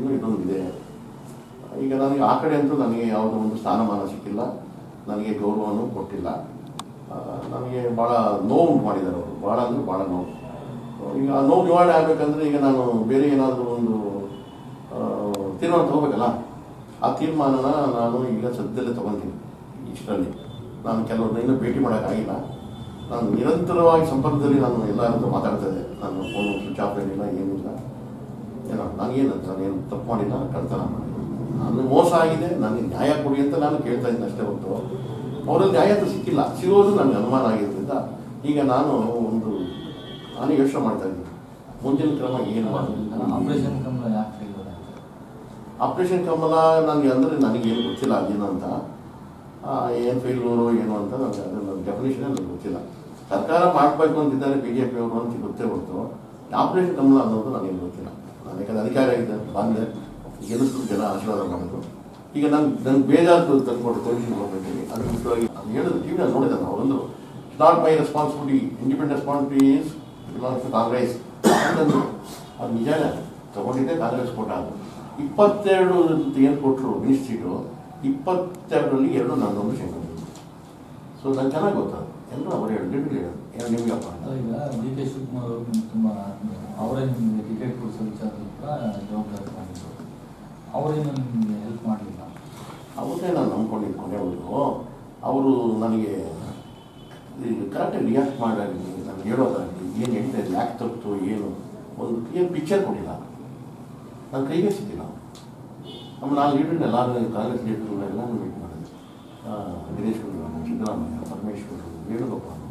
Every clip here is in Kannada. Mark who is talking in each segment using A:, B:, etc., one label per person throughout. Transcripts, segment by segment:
A: ಗ್ರೂಪು ಇನ್ನೊಂದು ಇದೆ ಈಗ ನನಗೆ ಆ ಕಡೆ ಅಂತೂ ನನಗೆ ಯಾವುದೋ ಒಂದು ಸ್ಥಾನಮಾನ ಸಿಕ್ಕಿಲ್ಲ. ನನಗೆ ಗೌರವನೂ ಕೊಟ್ಟಿಲ್ಲ. ನನಗೆ ಭಾಳ ನೋವು ಮಾಡಿದ್ದಾರೆ ಅವರು. ಭಾಳ ಅಂದರೆ ಭಾಳ ನೋವು. ಈಗ ಆ ನೋವು ನಿವಾರಣೆ ಆಗಬೇಕಂದ್ರೆ ಈಗ ನಾನು ಬೇರೆ ಏನಾದರೂ ಒಂದು ತೀರ್ಮಾನ ತಗೋಬೇಕಲ್ಲ? ಆ ತೀರ್ಮಾನನ ನಾನು ಈಗ ಸದ್ಯದಲ್ಲೇ ತಗೊತೀನಿ. ಇಷ್ಟರಲ್ಲಿ. ನಾನು ಕೆಲವ್ರನ್ನ ಇನ್ನೂ ಭೇಟಿ ಮಾಡೋಕ್ಕಾಗಿಲ್ಲ. ನಾನು ನಿರಂತರವಾಗಿ ಸಂಪರ್ಕದಲ್ಲಿ ನಾನು ಎಲ್ಲರದ್ದು ಮಾತಾಡ್ತಾ ಇದ್ದೆ. ನಾನು ಫೋನು ಸ್ವಿಚ್ ಆಫ್ ಏನಿಲ್ಲ ಏನೋ ನನಗೇನು ಏನು ತಪ್ಪು ಮಾಡಿಲ್ಲ ಕಳ್ತನ ಮಾಡಿಲ್ಲ ನಾನು ಮೋಸ ಆಗಿದೆ ನನಗೆ ನ್ಯಾಯ ಕೊಡಿ ಅಂತ ನಾನು ಕೇಳ್ತಾ ಇದ್ದೀನಿ ಅಷ್ಟೇ ಹೊತ್ತು ಅವರಲ್ಲಿ ನ್ಯಾಯ ಅಂತ ಸಿಕ್ಕಿಲ್ಲ. ಸಿಗೋದು ನನಗೆ ಅನುಮಾನ ಆಗಿರೋದ್ರಿಂದ ಈಗ ನಾನು ಒಂದು ನಾನು ಯೋಚನೆ ಮಾಡ್ತಾ ಇದ್ದೀನಿ. ಮುಂದಿನ ಕ್ರಮ ಏನು
B: ಆಪರೇಷನ್ ಕಮಲ ಯಾಕೆ
A: ಆಪರೇಷನ್ ಕಮಲ ನನಗೆ ಅಂದರೆ ನನಗೇನು ಗೊತ್ತಿಲ್ಲ ಅದೇನು ಅಂತ. ಏನು ಫೇಲ್ಯೂರು ಏನು ಅಂತ ನನಗೆ ಅದರ ಡೆಫಿನೇಷನ್ ನನಗೆ ಗೊತ್ತಿಲ್ಲ. ಸರ್ಕಾರ ಮಾಡಬೇಕು ಅಂತಿದ್ದಾರೆ ಬಿ ಜೆ ಪಿಯವರು ಅಂತ ಗೊತ್ತೇ ಹೊರತು. ಆಪರೇಷನ್ ಕಮಲ ಅನ್ನೋದು ನನಗೇನು ಗೊತ್ತಿಲ್ಲ. ಯಾಕಂದ್ರೆ ಅಧಿಕಾರ ಇದೆ ಬಂದೆ. ಗೆಲ್ಲಿಸ್ತು ಜನ ಆಶೀರ್ವಾದ ಮಾಡಿದ್ರು. ಈಗ ನಂಗೆ ನಂಗೆ ಬೇಜಾರು ತಂದ್ಕೊಂಡು ತೋರಿಸಿ ಹೋಗ್ಬಿಟ್ಟಿನಿ ಅದ್ರ ಮುಖ್ಯವಾಗಿ ಹೇಳಿದ್ರು ಟಿ ವಿನಲ್ಲಿ ನೋಡಿದೆ ನಾವು. ಒಂದು not my responsibility independent responsibility is belongs to Congress ಅಂತಂದು ಅದು ನಿಜಾನೇ ತಗೊಂಡಿದ್ದೆ ಕಾಂಗ್ರೆಸ್ ಕೋಟ ಅದು. ಇಪ್ಪತ್ತೆರಡು ಏನು ಕೊಟ್ಟರು ಮಿನಿಸ್ ಸೀಟು ಇಪ್ಪತ್ತೆರಡರಲ್ಲಿ ಎರಡು ನನ್ನೊಂದು ಶಂಕರ್ ಸೊ ನಂಗೆ ಚೆನ್ನಾಗಿ ಗೊತ್ತದು ಎಲ್ಲರೂ ಅವರು ಹೇಳಿ ಹೇಳಿ ಹೇಳೋದು ಏನು ನಿಮಗಪ್ಪ
B: ಈಗ ಡಿ ಕೆ ಶಿವಕುಮಾರ್ ಅವರು ತುಂಬ ಅವರೇ ಟಿಕೆಟ್ ಕೊಡಿಸೋ ವಿಚಾರದಲ್ಲಿ ಕೂಡ ಜವಾಬ್ದಾರಿ ಮಾಡಿದ್ರು ಅವರೇನು ನಿಮಗೆ ಹೆಲ್ಪ್ ಮಾಡಲಿಲ್ಲ
A: ಅವತ್ತೇ ನಾನು ನಂಬ್ಕೊಂಡಿದ್ದು ಕೊನೆಯವರು ಅವರು. ನನಗೆ ಕರೆಕ್ಟಾಗಿ ರಿಯಾಕ್ಟ್ ಮಾಡಾಗಲಿ, ನನಗೆ ಹೇಳೋದಾಗಲಿ, ಏನು ಹೇಳ್ತಾ ಯಾಕೆ ತಪ್ಪಿತು, ಏನು? ಒಂದು ಏನು ಪಿಕ್ಚರ್ ಕೊಟ್ಟಿಲ್ಲ. ನಾನು ಕೈಗೆ ಸಿಕ್ಕಿಲ್ಲ ನಮ್ಮ ನಾನು ಲೀಡರ್ನ ಎಲ್ಲರೂ ಕಾಂಗ್ರೆಸ್ ಲೀಡರ್ಗಳು ಎಲ್ಲರೂ ಮೀಟ್ ಮಾಡಿದೆ ದಿನೇಶ್ ಗುಂಡೂರಾವ್ ಸಿದ್ದರಾಮಯ್ಯ, ಪರಮೇಶ್ವರ್, ವೇಣುಗೋಪಾಲ್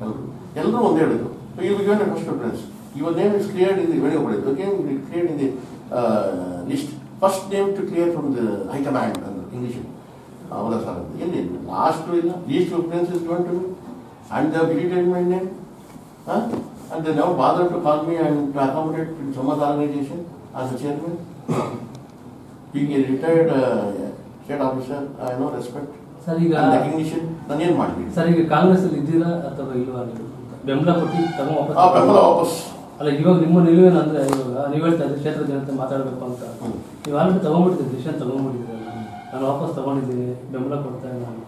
A: ಎಲ್ಲರೂ ಎಲ್ಲರೂ ಒಂದೇ ಹೇಳಿದರು. ಇವ್ರಿಗೆ first preference your name is cleared in the Venugopal name cleared in the list first name to clear from the high command ಅಂದ್ರೆ ಇಂಗ್ಲೀಷ್ ಅವರ ಸರ್ ಎಲ್ಲಿ? ಲಾಸ್ಟ್ ಇಲ್ಲ. Least preference is given to me and the deleted my name and they now bother to call me and to accommodate in some other as as a chairman. Being a retired uh, state officer, I
C: sir ಈಗ
A: and recognition. ನಾನು ಏನು ಮಾಡಲಿ?
C: ಸರ್ ಈಗ ಕಾಂಗ್ರೆಸ್ ಅಲ್ಲಿ ಇದ್ದೀರಾ ಅಥವಾ ಇಲ್ವಾ ಬೆಂಬಲ ಕೊಟ್ಟು ತಗೊಂಡು ವಾಪಸ್
A: ಬೆಂಬಲ ವಾಪಸ್.
C: ಅಲ್ಲ ಇವಾಗ ನಿಮ್ಮ ನಿಲುವೇನು ಅಂದ್ರೆ ಇವಾಗ ನೀವು ಹೇಳ್ತಾ ಇದ್ರೆ ಕ್ಷೇತ್ರ ಜನತೆ ಮಾತಾಡಬೇಕು ಅಂತ. ನೀವು ಆಲ್ರೆಡಿ ತಗೊಂಡ್ಬಿಟ್ಟಿದ್ದೀರಿ ಡಿಸಿಷನ್ ತಗೊಂಡ್ಬಿಟ್ಟಿದ್ದೀರಲ್ಲ ನಾನು ವಾಪಸ್ ತಗೊಂಡಿದ್ದೀನಿ ಬೆಂಬಲ ಕೊಡ್ತಾ ಇಲ್ಲ ನಾನು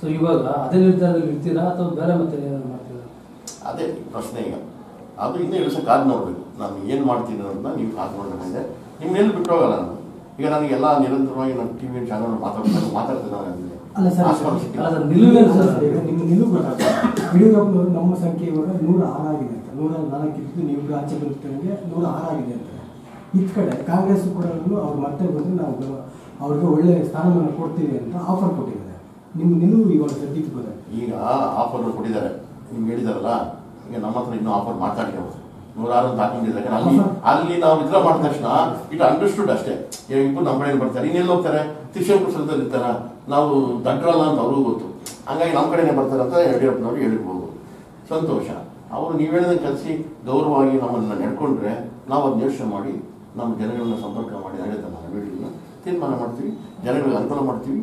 C: ಸೊ ಇವಾಗ ಅದೇ ನಿರ್ಧಾರದಲ್ಲಿ ಇರ್ತೀರಾ ಅಥವಾ ಬೇರೆ ಮತ್ತೆ ಏನಾದ್ರು ಮಾಡ್ತೀರಾ?
A: ಅದೇ ಪ್ರಶ್ನೆ ಈಗ. ಅದು ಇನ್ನೂ ಎರಡು ಸಹ ಕಾದು ನೋಡಬೇಕು. ನಾನು ಏನು ಮಾಡ್ತೀನಿ ಅಂತ ನೀವು ಕಾದು ನೋಡಬೇಕಿದೆ ಮೇಲೆ ಬಿಟ್ಟು ಹೋಗಲ್ಲ ನಾನು. ಈಗ ನನಗೆಲ್ಲ ನಿರಂತರವಾಗಿ ನಾನು ಟಿ ವಿ ಚಾನಲ್ ಮಾತಾಡ್ತಾ ಮಾತಾಡ್ತೀನಿ ನಾನು ಅಲ್ಲಿ.
D: ಸರ್
C: ಅಲ್ಲ ಸರ್
D: ನಿಮ್ಮ ನಿಲುವು ಗೊತ್ತಾಗ್ತದೆ. ಯಡಿಯೂರಪ್ಪನವರು ನಮ್ಮ ಸಂಖ್ಯೆ ಇವಾಗ ನೂರ ಆರಾಗಿದೆ ನೂರ ನಾಲ್ಕು ಇದ್ದು ನೀವು ಆಚೆ ಬಂದಿದ್ದಂಗೆ ನೂರ ಆರಾಗಿದೆ ಅಂತ. ಇತ್ ಕಡೆ ಕಾಂಗ್ರೆಸ್ ಕೂಡ ಅವ್ರು ಮತ್ತೆ ಬಂದು ನಾವು ಅವ್ರಿಗೆ ಒಳ್ಳೆ ಸ್ಥಾನಮಾನ ಕೊಡ್ತೀವಿ ಅಂತ ಆಫರ್ ಕೊಟ್ಟಿದ್ದಾರೆ. ನಿಮ್ಮ ನಿಲುವು ಇವಾಗ ಸದ್ಯಕ್ಕೆ ಗೊತ್ತಾಗ್ತದೆ
A: ಈಗ ಆಫರ್ ಕೊಟ್ಟಿದ್ದಾರೆ. ನಿಮ್ಗೆ ಹೇಳಿದಾರಲ್ಲ ಈಗ ನಮ್ಮ ಹತ್ರ ಇನ್ನೂ ಆಫರ್ ಮಾತಾಡಿದೆ ಅವರು. ನೂರಾರು ಅಂತ ಹಾಕೊಂಡಿದ್ದಾರೆ. ಅಲ್ಲಿ ಅಲ್ಲಿ ನಾವು ವಿದ್ರ ಮಾಡಿದ ತಕ್ಷಣ ಇಟ್ ಅಂಡರ್ಸ್ಟುಡ್ ಅಷ್ಟೇ. ಇಬ್ಬರು ನಮ್ಮ ಕಡೆ ಬರ್ತಾರೆ. ಇನ್ನೆಲ್ಲಿ ಹೋಗ್ತಾರೆ? ಸ್ಥಳದಲ್ಲಿ ಇರ್ತಾರ? ನಾವು ದಡ್ರಲ್ಲ ಅಂತ ಅವ್ರಿಗೂ ಗೊತ್ತು. ಹಂಗಾಗಿ ನಮ್ಮ ಕಡೆನೇ ಬರ್ತಾರೆ ಅಂತ ಯಡಿಯೂರಪ್ಪನವ್ರು ಹೇಳಿರ್ಬೋದು. ಸಂತೋಷ. ಅವರು ನೀವು ಹೇಳಿದಂಗೆ ಕಲಿಸಿ ಗೌರವವಾಗಿ ನಮ್ಮನ್ನು ನಡ್ಕೊಂಡ್ರೆ ನಾವು ಅದನ್ನ ಯೋಚನೆ ಮಾಡಿ ನಮ್ಮ ಜನಗಳನ್ನ ಸಂಪರ್ಕ ಮಾಡಿ ಆಡಳಿತ ನಡವಳಿಕೆಗಳನ್ನ ತೀರ್ಮಾನ ಮಾಡ್ತೀವಿ ಜನಗಳಿಗೆ ಅನುಕೂಲ ಮಾಡ್ತೀವಿ.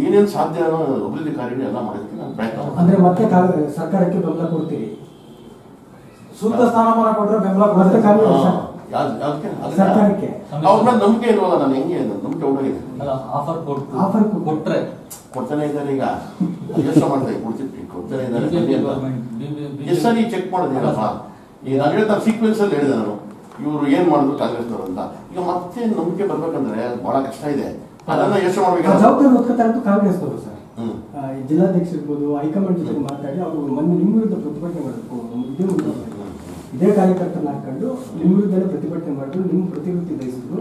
A: ಏನೇನು ಸಾಧ್ಯ ಅನ್ನೋ ಅಭಿವೃದ್ಧಿ ಕಾರ್ಯಗಳು ಎಲ್ಲ ಮಾಡೋದಕ್ಕೆ ನಾನು ಪ್ರಯತ್ನ
D: ಅಂದರೆ ಮತ್ತೆ ಸರ್ಕಾರಕ್ಕೆ ಬೆಂಬಲ ಕೊಡ್ತೀವಿ
E: ಸೂಕ್ತ ಸ್ಥಾನಮಾನ ಕೊಟ್ಟರೆ ಬೆಂಬಲ ಕೊಡ್ತಾರೆ?
D: ಸರ್ಕಾರಕ್ಕೆ.
A: ಅವ್ರ ಮೇಲೆ ನಂಬಿಕೆ ಇಲ್ವಲ್ಲ ನಾನು ಹೆಂಗೆ ನಂಬಿಕೆ ಹೋಗಿದೆ
B: ಆಫರ್ ಕೊಟ್ಟು
D: ಆಫರ್ ಕೊಟ್ಟರೆ
B: ಕೊಟ್ರೆ.
A: ಕೊಡ್ತಾನೆ ಇದ್ದಾರೆ ಈಗ. ಯೋಚನೆ ಮಾಡ್ತಾ ಕೊಡ್ತಿರ್ತೀನಿ. ಕೊಡ್ತಾನೆ ಇದ್ದಾರೆ. ಎಷ್ಟು ಸರಿ ಚೆಕ್ ಈಗ ನಾನು ಹೇಳಿದ ಸೀಕ್ವೆನ್ಸ್ ಅಲ್ಲಿ ಹೇಳಿದೆ ನಾನು. ಇವರು ಏನ್ ಮಾಡಿದ್ರು ಕಾಂಗ್ರೆಸ್ನವರು ಅಂತ. ಈಗ ಮತ್ತೆ ನಂಬಿಕೆ ಬರ್ಬೇಕಂದ್ರೆ ಬಹಳ ಕಷ್ಟ ಇದೆ. ಅದನ್ನ ಯೋಚನೆ ಮಾಡ್ಬೇಕು
D: ಜವಾಬ್ದಾರಿ ಹೊತ್ಕೊತಾ ಇರೋದು ಕಾಂಗ್ರೆಸ್ನವರು ಸರ್. ಜಿಲ್ಲಾಧ್ಯಕ್ಷ ಇರ್ಬೋದು ಹೈಕಮಾಂಡ್ ಜೊತೆ ಮಾತಾಡಿ ಅವರು ಮೊನ್ನೆ ನಿಮ್ಮ ವಿರುದ್ಧ ಪ್ರತಿಭಟನೆ ಮಾಡಬೇಕು ಇದೇ ಕಾರ್ಯಕರ್ತರನ್ನ ಹಾಕೊಂಡು ನಿಮ್ಮ ವಿರುದ್ಧನೇ ಪ್ರತಿಭಟನೆ ಮಾಡಿದ್ರು, ನಿಮ್ಮ ಪ್ರತಿವೃತ್ತಿ ಬಯಸಿದ್ರು,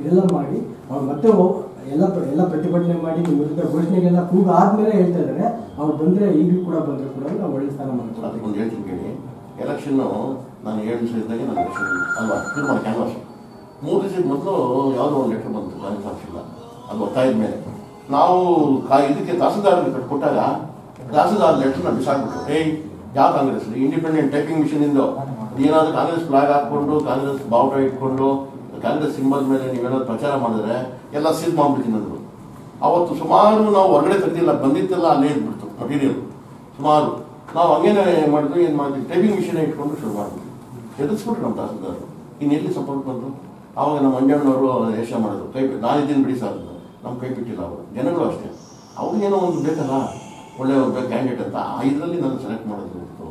D: ಇದೆಲ್ಲ ಮಾಡಿ ಅವ್ರು ಮತ್ತೆ ಎಲ್ಲ ಎಲ್ಲ ಪ್ರತಿಭಟನೆ ಮಾಡಿ ನಿಮ್ಮ ವಿರುದ್ಧ ಘೋಷಣೆಗೆಲ್ಲ ಕೂಗ ಆದ್ಮೇಲೆ ಹೇಳ್ತಾ ಇದ್ದಾರೆ. ಅವ್ರು ಬಂದ್ರೆ ಈಗಲೂ ಕೂಡ ಬಂದ್ರೆ ಕೂಡ ನಾವು ಒಳ್ಳೆ ಸ್ಥಾನ ಮಾಡ್ತೀವಿ
A: ಅದಕ್ಕೊಂದು ಹೇಳ್ತೀನಿ ಕೇಳಿ. ಎಲೆಕ್ಷನ್ ನಾನು ಏಳು ದಿವಸ ಇದ್ದಾಗ ನಾನು ಎಲೆಕ್ಷನ್ ಅಲ್ವಾ? ತೀರ್ಮಾನ ಕ್ಯಾನ್ವಾಸ್. ಮೂರು ದಿವಸದ ಮೊದಲು ಯಾವುದೋ ಒಂದು ಲೆಟರ್ ಬಂತು ಕಾಂಗ್ರೆಸ್ ಹಾಕಿಲ್ಲ ಅದು ಒತ್ತಾಯದ ಮೇಲೆ. ನಾವು ಕಾ ಇದಕ್ಕೆ ತಹಸೀಲ್ದಾರ್ಗೆ ಕೊಟ್ಟಾಗ ತಹಸೀಲ್ದಾರ್ ಲೆಟರ್ನ ಬಿಸಾಕ್ಬಿಟ್ರು. ಏಯ್ ಯಾವ ಕಾಂಗ್ರೆಸ್? ಇಂಡಿಪೆಂಡೆಂಟ್ ಟೈಪಿಂಗ್ ಮಿಷನ್ ಇಂದ ಏನಾದ್ರು ಕಾಂಗ್ರೆಸ್ ಫ್ಲಾಗ್ ಹಾಕ್ಕೊಂಡು, ಕಾಂಗ್ರೆಸ್ ಬಾವುಟ ಇಟ್ಕೊಂಡು, ಕಾಂಗ್ರೆಸ್ ಸಿಂಬಲ್ ಮೇಲೆ ನೀವೇನಾದ್ರು ಪ್ರಚಾರ ಮಾಡಿದ್ರೆ ಎಲ್ಲ ಸೀಲ್ ಮಾಡ್ಬಿಡ್ತೀನಿ ಅಂದ್ರು. ಅವತ್ತು ಸುಮಾರು ನಾವು ಹೊರಗಡೆ ತಂದಿಲ್ಲ ಬಂದಿದ್ದೆಲ್ಲ ಅಲ್ಲೇ ಇದ್ಬಿಡ್ತು ಮಟೀರಿಯಲ್ ಸುಮಾರು. ನಾವು ಹಂಗೇನೆ ಮಾಡಿದ್ವಿ, ಏನು ಮಾಡ್ತೀವಿ ಟೈಪಿಂಗ್ ಮಿಷನ್ ಇಟ್ಕೊಂಡು ಶುರು ಮಾಡಿದ್ವಿ. ಎದುರಿಸ್ಬಿಟ್ರು ನಮ್ಮ ತಹಸೀಲ್ದಾರ್. ಇನ್ನೆಲ್ಲಿ ಸಪೋರ್ಟ್ ಬಂದರು? ಆವಾಗ ನಮ್ಮ ಮಂಜಣ್ಣವರು ಯಶ ಮಾಡಿದ್ರು. ಕೈ ನಾನಿದ್ದೀನಿ ಬಿಡಿ ಸರ್ ನಮ್ಮ ಕೈ ಬಿಟ್ಟಿಲ್ಲ ಅವರು. ಜನಗಳು ಅಷ್ಟೇ. ಅವ್ರಿಗೇನೋ ಒಂದು ಬೇಕಲ್ಲ? ಒಳ್ಳೆಯ ಒಬ್ಬ ಕ್ಯಾಂಡಿಡೇಟ್ ಅಂತ ಇದರಲ್ಲಿ ನಾನು ಸೆಲೆಕ್ಟ್ ಮಾಡೋದು ಹೊರ್ತು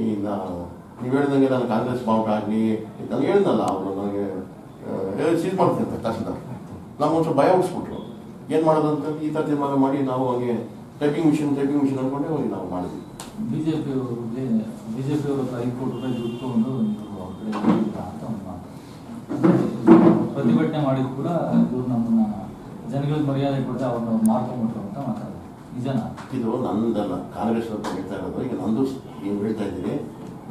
A: ಈ ನಾನು ನೀವು ಹೇಳಿದಂಗೆ ನಾನು ಕಾಂಗ್ರೆಸ್ ಬಾವುಟ ಆಗಲಿ, ನಾನು ಹೇಳಿದ್ನಲ್ಲ ಅವರು ನನಗೆ ಸೀಸ್ ಮಾಡ್ತೀನಿ ತಕ್ಷಣ ನಮ್ಮ ಒಂದು ಭಯ ಉಳಿಸ್ಬಿಟ್ರು ಏನು ಮಾಡೋದು ಅಂತ ಈ ಥರ ತೀರ್ಮಾನ ಮಾಡಿ ನಾವು ಹಾಗೆ ಟೈಪಿಂಗ್ ಮಿಷಿನ್ ಟೈಪಿಂಗ್ ಮಿಷಿನ್ ಅಂದ್ಕೊಂಡೆ ಹೋಗಿ ನಾವು ಮಾಡಿದ್ವಿ.
B: ಬಿಜೆಪಿ ಜೆ ಐದು ಕೋಟಿ ರೂಪಾಯಿ ದುಡ್ಡು ತಗೊಂಡು ಅಂತ ಒಂದು ಪ್ರತಿಭಟನೆ ಮಾಡಿದ್ರು ಕೂಡ ಇವರು ನಮ್ಮನ್ನ ಜನಗಳಿಗೆ ಮರ್ಯಾದೆ ಕೊಡದೆ ಅವ್ರನ್ನ ಮಾರ್ಕೊಂಡ್ಬಿಟ್ರು ಅಂತ ಮಾತಾಡೋದು ನಿಜನಾ
A: ಇದು ನಂದಲ್ಲ ಕಾಂಗ್ರೆಸ್ ಅಂತ ಹೇಳ್ತಾ ಇರೋದು. ಈಗ ನಂದು ಏನು ಹೇಳ್ತಾ ಇದ್ದೀರಿ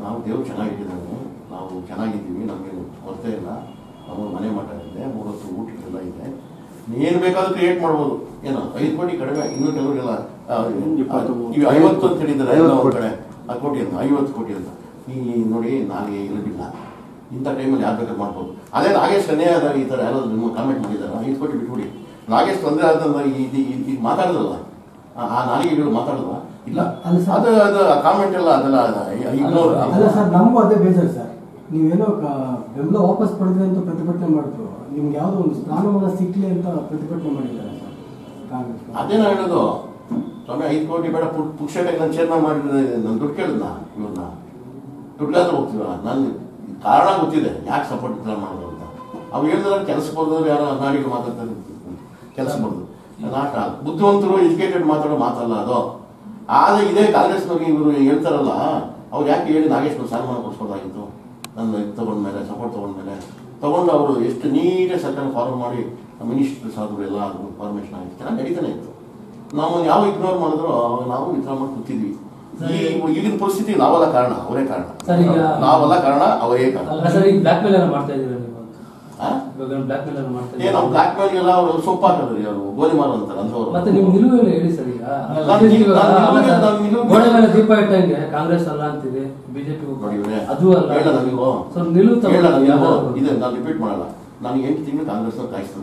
A: ನಾವು ದೇವ್ರು ಚೆನ್ನಾಗಿಟ್ಟಿದ್ದಾನೆ ನಾವು ಚೆನ್ನಾಗಿದ್ದೀವಿ ನಮಗೇನು ಕೊರತೆ ಇಲ್ಲ. ನಮ್ಮ ಮನೆ ಮಠ ಇದೆ ಮೂರತ್ತು ಊಟ ಎಲ್ಲ ಇದೆ. ಏನು ಬೇಕಾದ್ರೂ ಕ್ರಿಯೇಟ್ ಮಾಡ್ಬೋದು. ಏನೋ ಐದು ಕೋಟಿ ಕಡಿಮೆ ಇನ್ನೂ ಕೆಲವರಿಗೆಲ್ಲ ಇವು ಐವತ್ತು ಅಂತ ಹೇಳಿದ್ದಾರೆ ಒಂದು ಕಡೆ. ಆ ಕೋಟಿ ಅಂತ ಐವತ್ತು ಕೋಟಿ ಅಂತ. ಈ ನೋಡಿ ನಾನೇ ಇರಲಿಲ್ಲ ಇಂಥ ಟೈಮಲ್ಲಿ ಯಾರು ಬೇಕಾದ್ರೆ ಮಾಡ್ಬೋದು. ಅದೇ ನಾಗೇಶ್ ಕನ್ಯಾ ಆದಾಗ ಈ ಥರ ಯಾರಾದರೂ ನಿಮ್ಮ ಕಾಮೆಂಟ್ ಮಾಡಿದ್ದಾರೆ? ಐದು ಕೋಟಿ ಬಿಟ್ಬಿಡಿ. ನಾಗೇಶ್ ತೊಂದರೆ ಆದಂತ ಇದು ಈಗ ಮಾತಾಡೋದಲ್ಲ. ಆ- ನಾಲಿಗೆಗಳು ಮಾತಾಡೋದಲ್ಲ ಇಲ್ಲ. ಅದು ಅದು ಕಾಮೆಂಟ್ ಎಲ್ಲ ಅದೆಲ್ಲ ಇಗ್ನೋರ್
D: ಅಲ್ಲ ಸರ್ ನಮಗೂ ಅದೇ ಬೇಜಾರು ಸರ್. ನೀವೇನೋ ಬೆಂಬಲ ವಾಪಸ್ ಪಡೆದ್ರಿ ಅಂತ ಪ್ರತಿಭಟನೆ ಮಾಡಿದ್ರು. ನಿಮ್ಗೆ ಯಾವುದೋ ಒಂದು ಸ್ಥಾನಮಾನ ಸಿಕ್ಲಿ ಅಂತ ಪ್ರತಿಭಟನೆ ಮಾಡಿದ್ದಾರೆ ಸರ್ ಕಾಂಗ್ರೆಸ್
A: ಅದೇ ನಾ ಹೇಳೋದು. ಸ್ವಾಮಿ ಐದು ಕೋಟಿ ಬೇಡ ಪುಕ್ ಪುಕ್ಷಟಾಗಿ ನಾನು ಚೇರ್ಮನ್ ಮಾಡಿದ್ರೆ ನಾನು ದುಡ್ಡು ಕೇಳಿದ್ನ ಇವ್ರನ್ನ? ದುಡ್ಡಾದ್ರೂ ಹೋಗ್ತೀವಲ್ಲ ನಾನು ಕಾರಣ ಗೊತ್ತಿದೆ. ಯಾಕೆ ಸಪೋರ್ಟ್ ಮಾಡೋದು ಅಂತ. ಅವ್ರು ಹೇಳಿದ್ರೆ ಕೆಲಸ ಬರ್ದ್ರೆ ಯಾರೋ ನಾಡಿಗೆ ಮಾತಾಡ್ತಾರೆ ಕೆಲಸ ಮಾಡೋದು ನಾಟ ಬುದ್ಧಿವಂತರು ಎಜುಕೇಟೆಡ್ ಮಾತಾಡೋ ಮಾತಲ್ಲ ಅದು. ಆದ್ರೆ ಇದೇ ಕಾಂಗ್ರೆಸ್ನವ್ರಿಗೆ ಇವರು ಹೇಳ್ತಾರಲ್ಲ ಅವ್ರು ಯಾಕೆ ಹೇಳಿ ನಾಗೇಶ್ವರ ಸನ್ಮಾನ ಕೊಡಿಸ್ಬೋದಾಗಿತ್ತು ನನ್ನ ಇದು ತಗೊಂಡ್ಮೇಲೆ ಸಪೋರ್ಟ್ ತಗೊಂಡ್ಮೇಲೆ. ತಗೊಂಡು ಅವರು ಎಷ್ಟು ನೀಟಾಗಿ ಸರ್ಕಾರ ಫಾರ್ಮ್ ಮಾಡಿ ಮಿನಿಸ್ಟರ್ಸ್ ಆದ್ರು ಎಲ್ಲ ಆದ್ರು ಫಾರ್ಮೇಷನ್ ಆಗಿ ಚೆನ್ನಾಗಿ ನಡೀತಾನೆ ಇತ್ತು. ನಾವು ಯಾವ ಇಗ್ನೋರ್ ಮಾಡಿದ್ರು ಅವಾಗ ನಾವು ವಿಚಾರ ಮಾಡಿ ಕೂತಿದ್ವಿ. ಈ ಈಗಿನ ಪರಿಸ್ಥಿತಿ ನಾವಲ್ಲ ಕಾರಣ ಅವರೇ ಕಾರಣ. ನಾವಲ್ಲ ಕಾರಣ ಅವರೇ ಕಾರಣ.
C: ಬ್ಲಾಕ್ ಮೇಲ್ ಎಲ್ಲ ಮಾಡ್ತಾ ಇದ್ದೀರಾ ನೀವು ಬ್ಲಾಕ್ ಮೇಲ್ ಎಲ್ಲ
A: ಅವರು ಸೊಪ್ಪು ಹಾಕೋದ್ರಿ ಅವರು ಗೋಲಿ ಮಾರು ಅಂತಾರೆ ಅಂಥವ್ರು.
C: ಮತ್ತೆ ನೀವು ನಿಲುವು ಹೇಳಿ ಸರ್ ಈಗ. ಸರ್, ಗೋಡೆ ಮೇಲೆ ದೀಪ ಇಟ್ಟಂಗೆ ಕಾಂಗ್ರೆಸ್ ಅಲ್ಲ ಅಂತಿದೆ ಬಿಜೆಪಿ ಅದು ಅಲ್ಲ.
A: ಹೇಳಲ್ಲ ನೀವು.
C: ಸೊ ನಿಲುವು
A: ಇದೆ ನಾನು ರಿಪೀಟ್ ಮಾಡಲ್ಲ. ನನಗೆ ಎಂಟು ತಿಂಗಳು ಕಾಂಗ್ರೆಸ್ ಕಾಯಿಸ್ತು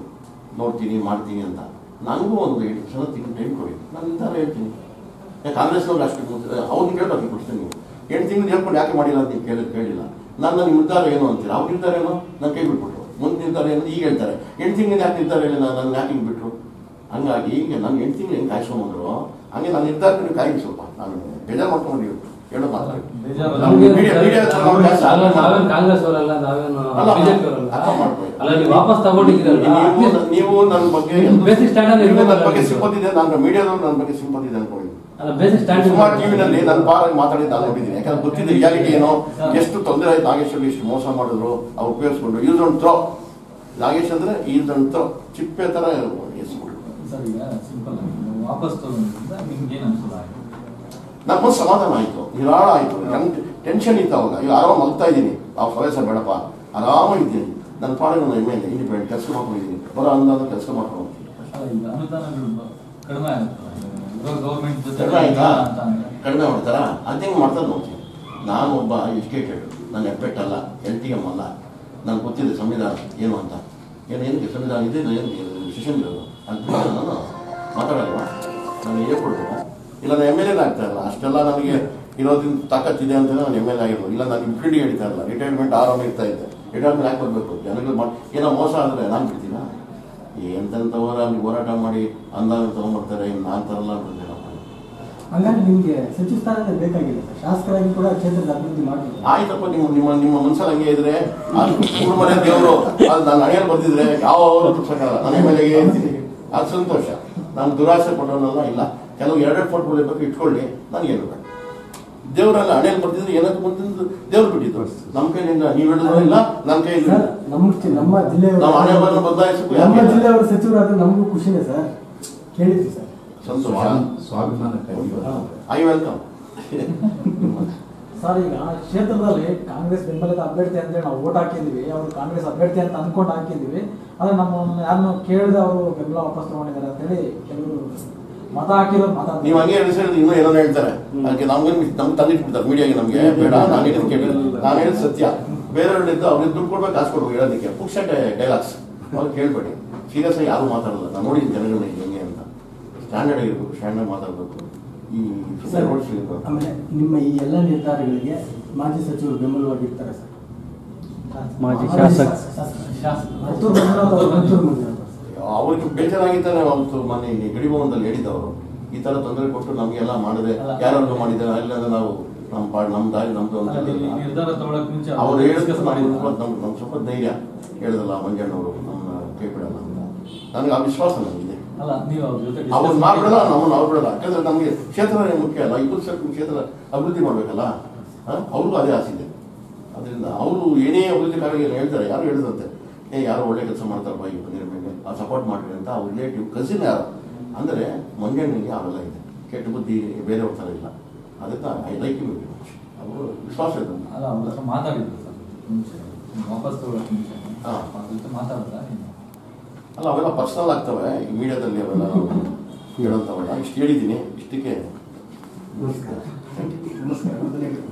A: ನೋಡ್ತೀನಿ ಮಾಡ್ತೀನಿ ಅಂತ. ನನಗೂ ಒಂದು ಎಂಟು ಸಲ ತಿಂಗಳು ಟೈಮ್ ಕೊಡಿ. ನಾನು ಇಂಥ ಹೇಳ್ತೀನಿ. ಕಾಂಗ್ರೆಸ್ ಕಾಂಗ್ರೆಸ್ನವ್ರು ಅಷ್ಟು ಅವ್ರನ್ನ ಕೇಳಿ ಕೊಡ್ತೀನಿ ನೀವು. ಎಂಟು ತಿಂಗಳು ಹೇಳ್ಕೊಂಡು ಯಾಕೆ ಮಾಡಿಲ್ಲ ಅಂತ ನೀವು ಕೇಳಿ ಕೇಳಿಲ್ಲ. ನಾನು ನನ್ನ ನಿರ್ಧಾರ ಏನು ಅಂತೀರಾ? ಅವ್ರ ನಿರ್ಧಾರ ಏನು? ನಾನು ಕೈ ಬಿಟ್ಬಿಟ್ರು. ಮುಂದೆ ನಿರ್ಧಾರ ಅಂತ ಈಗ ಹೇಳ್ತಾರೆ. ಎಂಟು ತಿಂಗಳಿಂದ ಯಾಕೆ ನಿಲ್ತಾರೆ ಹೇಳಿ ನಾನು ನನ್ನ ಯಾಕೆ ಬಿಟ್ರು. ಹಂಗಾಗಿ ಈಗ ನಾನು ಎಂಟು ತಿಂಗಳು ಹೆಂಗೆ ಕಾಯಿಸ್ಕೊಂಬಂದ್ರು ಹಂಗೆ ನಾನು ನಿರ್ಧಾರ ನೀವು ಕಾಯಿ ಸ್ವಲ್ಪ. ನಾನು ಬೇಜಾರು ಮಾಡ್ಕೊಂಡು ಹೇಳೋ
C: ಅಲ್ಲ ನೀವು
A: ನನ್ನ ಬಗ್ಗೆ ನೀವು ನನ್ನ ಮೀಡಿಯಾದವ್ರು ನನ್ನ ಬಗ್ಗೆ ಸಿಂಪತಿ ಇದೆ ಸುಮಾರು ಟಿವಿನಲ್ಲಿ ನನ್ನ ಪಾರಾಗಿ ಮಾತಾಡಿದ್ದು ನಾನು ನೋಡಿದ್ದೀನಿ. ಯಾಕಂದ್ರೆ ಗೊತ್ತಿದೆ ರಿಯಾಲಿಟಿ ಏನೋ ಎಷ್ಟು ತೊಂದರೆ ಆಯ್ತು ನಾಗೇಶ್ವರಿಗೆ ಎಷ್ಟು ಮೋಸ ಮಾಡಿದ್ರು ಅವ್ರು ಉಪಯೋಗಿಸ್ಕೊಂಡು ಯೂಸ್ ಅಂಡ್ ಥ್ರೋ ನಾಗೇಶ್ ಅಂದ್ರೆ ಯೂಸ್ ಅಂಡ್ ಥ್ರೋ ಚಿಪ್ಪೆ ತರ ನಮ್ಮ ಸಮಾಧಾನ ಆಯ್ತು. ನಿರಾಳ ಆಯ್ತು. ನನ್ಗೆ ಟೆನ್ಷನ್ ಇತ್ತು ಅವಾಗ. ಈಗ ಆರಾಮ ಮಲ್ತಾ ಇದ್ದೀನಿ. ಆ ಸರ್ ಬೇಡಪ್ಪ. ಆರಾಮಾಗಿದ್ದೀನಿ ನನ್ನ ಪಾಡಿಗೆ ನಾನು ಎಮ್ಮೆ ಇಂಡಿಪೆಂಡೆಂಟ್ ಕೆಲಸ ಮಾಡ್ಕೊಂಡಿದ್ದೀನಿ ಬರೋ ಅಂದಾದ ಕೆಲಸ ಮಾಡ್ಕೊಂಡು ಹೋಗ್ತೀನಿ.
B: ಗೌರ್ಮೆಂಟ್ ಜೊತೆ
A: ಆಯ್ತಾ? ಕಡಿಮೆ ಮಾಡ್ತಾರ? ಅದೇಂಗೆ ಮಾಡ್ತಾರೆ ನೋಡ್ತೀನಿ ನಾನು ಒಬ್ಬ ಎಜುಕೇಟೆಡ್ ನನ್ನ ಎಫೆಕ್ಟ್ ಅಲ್ಲ ಎಲ್ ಟಿ ಎಂ ಅಲ್ಲ. ನನಗೆ ಗೊತ್ತಿದೆ ಸಂವಿಧಾನ ಏನು ಅಂತ. ಏನು ಏನಕ್ಕೆ ಸಂವಿಧಾನ ಇದೆ ಏನು ಸೆಷನ್ ಇರೋದು? ಅದು ಬಿಟ್ಟು ನಾನು ಮಾತಾಡಲ್ವಾ? ನಾನು ಹೇಳ್ಕೊಡ್ತೀನ ಇಲ್ಲ ನಾನು ಎಂ ಎಲ್ ಎ ಆಗ್ತಾ ಇಲ್ಲ ಅಷ್ಟೆಲ್ಲ ನನಗೆ ಇರೋದ್ರಿಂದ ತಾಕತ್ತಿದೆ ಅಂತ ನಾನು ಎಂ ಎಲ್ ಎ ಆಗಿರೋದು ಇಲ್ಲ ನಾನು ಇಂಪ್ಲೀಡಿ ಹೇಳ್ತಾ ಇಲ್ಲ ರಿಟೈರ್ಮೆಂಟ್ ಆರಾಮ ಇರ್ತಾ ಇದ್ದೆ ರಿಟೈರ್ಮೆಂಟ್ ಹಾಕಿ ಬರಬೇಕು? ಜನಗಳು ಮಾಡಿ ಏನೋ ಮೋಸ ಆದರೆ ನಾನು ಬಿಡ್ತೀನಾ? ಎಂತೆಂಥವ್ರು ಅಲ್ಲಿ ಹೋರಾಟ ಮಾಡಿ ಅಂದಾನ ತಗೊಂಡ್ಬರ್ತಾರೆ ನಾನು ತರಲ್ಲ ಅಂತಿದ್ದೆ
D: ಹಂಗಾಗಿ ನಿಮ್ಗೆ ಸಚಿವ ಸ್ಥಾನನೇ ಬೇಕಾಗಿಲ್ಲ. ಶಾಸಕರಾಗಿ ಕೂಡ ಕ್ಷೇತ್ರದ ಅಭಿವೃದ್ಧಿ ಮಾಡಿ
A: ಆಯ್ತಪ್ಪ ನೀವು ನಿಮ್ಮ ನಿಮ್ಮ ಮನ್ಸಲ್ಲಿ ಹಂಗೆ ಇದ್ರೆ ಮನೆ ದೇವರು ಅದು ನಾನು ಹಣೆಯಲ್ಲಿ ಬರ್ತಿದ್ರೆ ಯಾವ ಮನೆ ನನ್ನ ಮೇಲೆ ಹೇಳ್ತೀನಿ ಅದು ಸಂತೋಷ. ನಾನು ದುರಾಸೆ ಪಡೋನಲ್ಲ ಇಲ್ಲ. ಕೆಲವು ಎರಡೆರಡು ಫೋಟೋ ಬೇಕು ಇಟ್ಕೊಳ್ಳಿ. ನನಗೆ ಏನು ಬೇಡ ದೇವರೆಲ್ಲ ಹಣೆಯಲ್ಲಿ ಬರ್ತಿದ್ರೆ ಏನಕ್ಕೆ ಬರ್ತಿದ್ರು ದೇವ್ರು ಬಿಟ್ಟಿದ್ರು ನಮ್ಮ ಕೈಲಿಂದ ನೀವು ಹೇಳಿದ್ರು ಇಲ್ಲ ನನ್ನ ಕೈಯಲ್ಲಿ
D: ಸರ್ ನಮ್ಮ ನಮ್ಮ ಜಿಲ್ಲೆ
A: ನಾವು ಹಣೆ ಬರನ್ನು ಬದಲಾಯಿಸಬೇಕು.
D: ನಮ್ಮ? ಜಿಲ್ಲೆಯವರು ಸಚಿವರಾದ್ರೆ ನಮಗೂ ಖುಷಿನೇ ಸರ್. ಕೇಳಿದ್ವಿ ಸರ್.
A: ಸಂತೋಷ. ಐ ವೆಲ್ಕಮ್
E: ಸರ್ ಈಗ ಕ್ಷೇತ್ರದಲ್ಲಿ ಕಾಂಗ್ರೆಸ್ ಬೆಂಬಲಿತ ಅಭ್ಯರ್ಥಿ ಅಂತೇಳಿ ನಾವು ಓಟ್ ಹಾಕಿದ್ವಿ ಅವರು ಕಾಂಗ್ರೆಸ್ ಅಭ್ಯರ್ಥಿ ಅಂತ ಅನ್ಕೊಂಡು ಹಾಕಿದ್ವಿ ಆದ್ರೆ ನಮ್ಮ ಯಾರನ್ನು ಕೇಳಿದ ಅವರು ಬೆಂಬಲ ವಾಪಸ್ ತಗೊಂಡಿದ್ದಾರೆ ಅಂತೇಳಿ ಕೆಲವರು ಮತ ಮತ
A: ನೀವು ಹಂಗೆ ಹೇಳಿದ್ರೆ ಇನ್ನೂ ಏನೋ ಹೇಳ್ತಾರೆ. ಅದಕ್ಕೆ ನಮ್ಗೆ ನಮ್ಗೆ ತಂದಿಟ್ಬಿಡ್ತಾರೆ ಮೀಡಿಯಾಗೆ ನಮಗೆ. ಬೇಡ ನಾನು ಹೇಳಿದ್ ಕೇಳಿ. ನಾನು ಹೇಳಿದ ಸತ್ಯ. ಬೇರೆಯವ್ರಿದ್ದು ಅವ್ರಿಗೆ ದುಡ್ಡು ಕೊಡ್ಬೇಕು ಕಾಸು ಕೊಡ್ಬೇಕು ಹೇಳೋದಕ್ಕೆ. ಪುಕ್ಷಟೆ ಡೈಲಾಗ್ಸ್. ಅವ್ರು ಕೇಳ್ಬೇಡಿ. ಸೀರಿಯಸ್ ಆಗಿ ಯಾರು ಮಾತಾಡಲ್ಲ. ನಾನು ನೋಡಿ ಜನಗಳನ್ನ ಹೆಂಗೆ ಅಂತ. ಸ್ಟ್ಯಾಂಡರ್ಡ್ ಆಗಿರ್ಬೇಕು ಸ್ಟ್ಯಾಂಡರ್ಡ್ ಮಾತಾಡ್ಬೇಕು. ಈ
D: ಆಮೇಲೆ ನಿಮ್ಮ ಈ ಎಲ್ಲ ನಿರ್ಧಾರಗಳಿಗೆ ಮಾಜಿ ಸಚಿವರು ಬೆಂಬಲವಾಗಿರ್ತಾರೆ ಸರ್.
C: ಮಾಜಿ ಶಾಸಕ.
B: ಶಾಸಕ
A: ಅವ್ರಿಗೆ ಬೇಜಾರಾಗಿದ್ದಾರೆ ಅವತ್ತು ಮೊನ್ನೆ ಇಲ್ಲಿ ಗಡಿಭವನದಲ್ಲಿ ಹೇಳಿದವರು. ಈ ತರ ತೊಂದರೆ ಕೊಟ್ಟು ನಮಗೆಲ್ಲ ಮಾಡಿದೆ. ಯಾರಾದ್ರು ಮಾಡಿದ್ದಾರೆ ಇಲ್ಲ ಅಂದ್ರೆ ನಾವು ನಮ್ಮ ಪಾಡ್ ನಮ್ಮ ದಾರಿ ನಮ್ದು ಅಂತ ಅವ್ರು ಹೇಳಿದ್ರೆ? ನಮ್ಗೆ ಸ್ವಲ್ಪ ಧೈರ್ಯ ಹೇಳಿದಲ್ಲ ಮಂಜಣ್ಣವರು ನಮ್ಮ ಕೈ ಬಿಡಲ್ಲ ಅಂತ. ನನಗೆ ಆ ವಿಶ್ವಾಸ ನನಗಿದೆ.
B: ಅವ್ರ
A: ಮಾಡ್ಬಿಡಲ್ಲ? ನಮ್ಮನ್ನು ಅವ್ರು ಬಿಡಲ್ಲ. ಯಾಕಂದ್ರೆ ನಮಗೆ ಕ್ಷೇತ್ರನೇ ಮುಖ್ಯ ಅಲ್ಲ ಇಬ್ಬರು ಸರ್ ಕ್ಷೇತ್ರ ಅಭಿವೃದ್ಧಿ ಮಾಡಬೇಕಲ್ಲ. ಅವ್ರಿಗೂ ಅದೇ ಆಸೆ ಇದೆ. ಅದರಿಂದ ಅವರು ಏನೇ ಅಭಿವೃದ್ಧಿ ಕಾರ್ಯ ಹೇಳ್ತಾರೆ ಯಾರು ಹೇಳಿದಂತೆ. ಏ ಯಾರೋ ಒಳ್ಳೆ ಕೆಲಸ ಮಾಡ್ತಾರಪ್ಪ ಈ ನಿರ್ಮಿಗೆ ಮೇಲೆ ಆ ಸಪೋರ್ಟ್ ಮಾಡ್ರಿ ಅಂತ ಅವ್ರ ರಿಲೇಟಿವ್ ಕಸಿನ್ ಯಾರು? ಅಂದರೆ ಮಂಜಣ್ಣನಿಗೆ ಅವೆಲ್ಲ ಇದೆ. ಕೆಟ್ಟ ಬುದ್ಧಿ ಬೇರೆಯವ್ರ ಥರ ಇಲ್ಲ. ಅದಕ್ಕೆ ಐ ಲೈಕ್ ಯು ಅವರು ವಿಶ್ವಾಸ ಇದೆ.
B: ಅಲ್ಲ ಅವ್ರ ಹತ್ರ ಮಾತಾಡಿದ್ರು ಸರ್ ಮುಂಚೆ. ವಾಪಸ್ ಮುಂಚೆ. ಅವ್ರ ಜೊತೆ ಮಾತಾಡಿದ್ರ
A: ಅಲ್ಲ ಅವೆಲ್ಲ ಪರ್ಸನಲ್ ಆಗ್ತವೆ. ಈ ಮೀಡಿಯಾದಲ್ಲಿ ಅವೆಲ್ಲ ಹೇಳೋಂಥವಲ್ಲ ಇಷ್ಟು ಹೇಳಿದ್ದೀನಿ. ಇಷ್ಟಕ್ಕೆ
D: ನಮಸ್ಕಾರ. ನಮಸ್ಕಾರ.